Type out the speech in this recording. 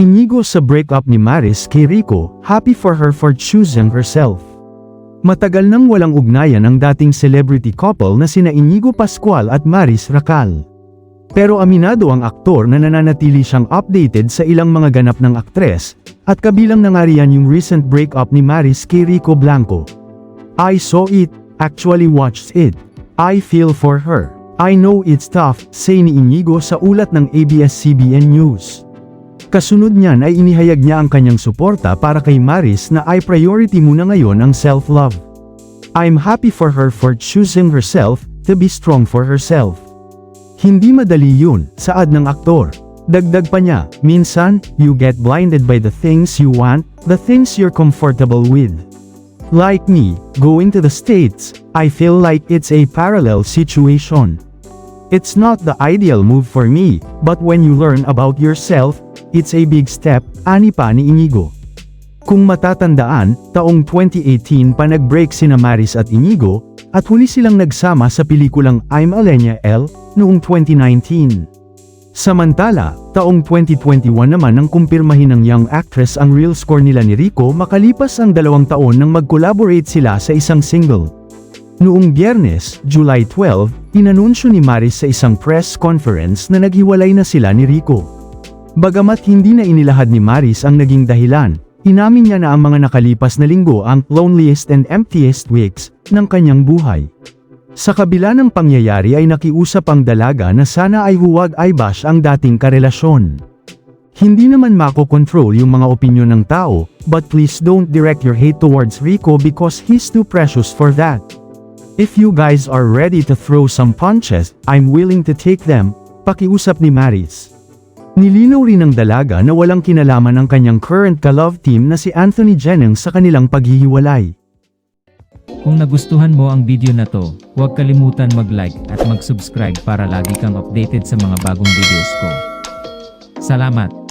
Inigo sa breakup ni Maris kay Rico, happy for her for choosing herself. Matagal nang walang ugnayan ang dating celebrity couple na sina Inigo Pascual at Maris Racal. Pero aminado ang aktor na nananatili siyang updated sa ilang mga ganap ng aktres, at kabilang na nga yung recent breakup ni Maris kay Rico Blanco. I saw it, actually watched it. I feel for her. I know it's tough, say ni Inigo sa ulat ng ABS-CBN News. Kasunod niyan ay inihayag niya ang kanyang suporta para kay Maris na ay priority muna ngayon ang self-love. I'm happy for her for choosing herself, to be strong for herself. Hindi madali yun, saad ng aktor. Dagdag pa niya, minsan, you get blinded by the things you want, the things you're comfortable with. Like me, going to the States, I feel like it's a parallel situation. It's not the ideal move for me, but when you learn about yourself, it's a big step, ani pa ni Inigo. Kung matatandaan, taong 2018 pa nag-break sina Maris at Inigo, at huli silang nagsama sa pelikulang I'm Alenia L, noong 2019. Samantala, taong 2021 naman nang kumpirmahin ng young actress ang real score nila ni Rico makalipas ang dalawang taon nang mag-collaborate sila sa isang single. Noong biyernes, July 12, inanunsyo ni Maris sa isang press conference na naghiwalay na sila ni Rico. Bagamat hindi na inilahad ni Maris ang naging dahilan, inamin niya na ang mga nakalipas na linggo ang loneliest and emptiest weeks ng kanyang buhay. Sa kabila ng pangyayari ay nakiusap ang dalaga na sana ay huwag ay bash ang dating karelasyon. Hindi naman mako-control yung mga opinyon ng tao, but please don't direct your hate towards Rico because he's too precious for that. If you guys are ready to throw some punches, I'm willing to take them, pakiusap ni Maris. Nilinaw rin ng dalaga na walang kinalaman ang kanyang current ka-love team na si Anthony Jennings sa kanilang paghihiwalay. Kung nagustuhan mo ang video na to, huwag kalimutan mag-like at mag-subscribe para lagi kang updated sa mga bagong videos ko. Salamat!